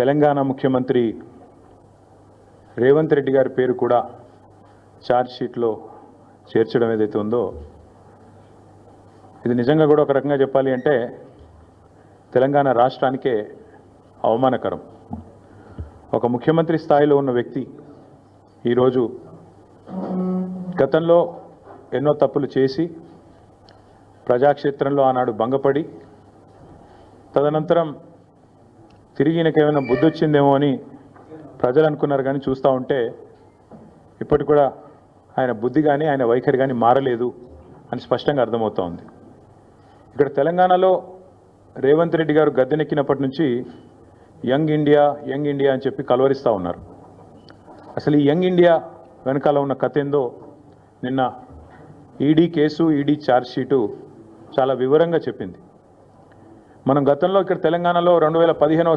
తెలంగాణ ముఖ్యమంత్రి రేవంత్ రెడ్డి గారి పేరు కూడా ఛార్జ్షీట్లో చేర్చడం ఏదైతే ఉందో ఇది నిజంగా కూడా ఒక రకంగా చెప్పాలి అంటే తెలంగాణ రాష్ట్రానికే అవమానకరం. ఒక ముఖ్యమంత్రి స్థాయిలో ఉన్న వ్యక్తి ఈరోజు గతంలో ఎన్నో తప్పులు చేసి ప్రజాక్షేత్రంలో ఆనాడు భంగపడి తదనంతరం తిరిగి ఈయనకేమైనా బుద్ధి వచ్చిందేమో అని ప్రజలు అనుకున్నారు కానీ చూస్తూ ఉంటే ఇప్పటికి కూడా ఆయన బుద్ధి కానీ ఆయన వైఖరి కానీ మారలేదు అని స్పష్టంగా అర్థమవుతా ఉంది. ఇక్కడ తెలంగాణలో రేవంత్ రెడ్డి గారు గద్దెనెక్కినప్పటి నుంచి యంగ్ ఇండియా యంగ్ ఇండియా అని చెప్పి కలవరిస్తూ ఉన్నారు. అసలు ఈ యంగ్ ఇండియా వెనకాల ఉన్న కథ ఏందో నిన్న ఈడీ కేసు ఈడీ ఛార్జ్షీటు చాలా వివరంగా చెప్పింది. మనం గతంలో ఇక్కడ తెలంగాణలో రెండు వేల పదిహేనవ